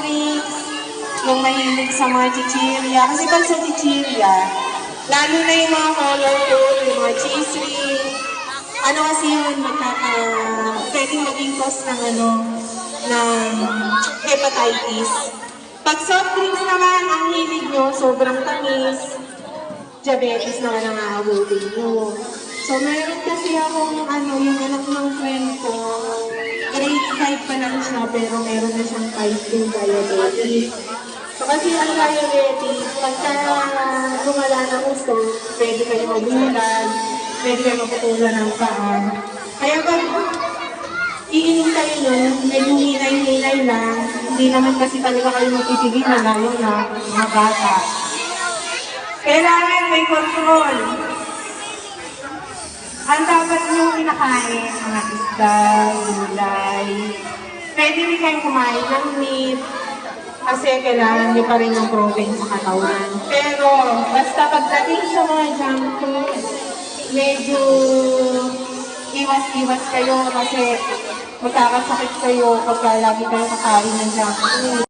drinks, yung mahilig sa mga chichirya. Kasi pag sa chichirya, lalo na yung mga colorful, yung mga cheese ring, ano kasi yun, magkaka, pwedeng maging cause ng ano, ng hepatitis. Pag soft drinks naman, ang hilig nyo, sobrang tamis, diabetes naman ang aabutin nyo. So, meron kasi akong, ano, yung anak ng friend 5 pa lang siya, pero meron na siyang type 2 diabetes. So, kasi ang diabetes, pagka gumala ng gusto, pwede kayo magulan, pwede kayo maputulan ng paa. Kaya pag iinom kayo nun, medyo hinay-hinay lang, hindi naman kasi talaga kayo mapipigilan, lalo na mga bata. Kailangan may control. Ang dapat nyo kinakain, mga isda, gulay. Pwede rin kayo kumain ng meat. Kasi kailangan nyo pa rin ng protein sa katawan. Pero, basta pagdating sa mga junk food, medyo iwas-iwas kayo kasi magkakasakit kayo pagka lagi kayo kakain ng junk food.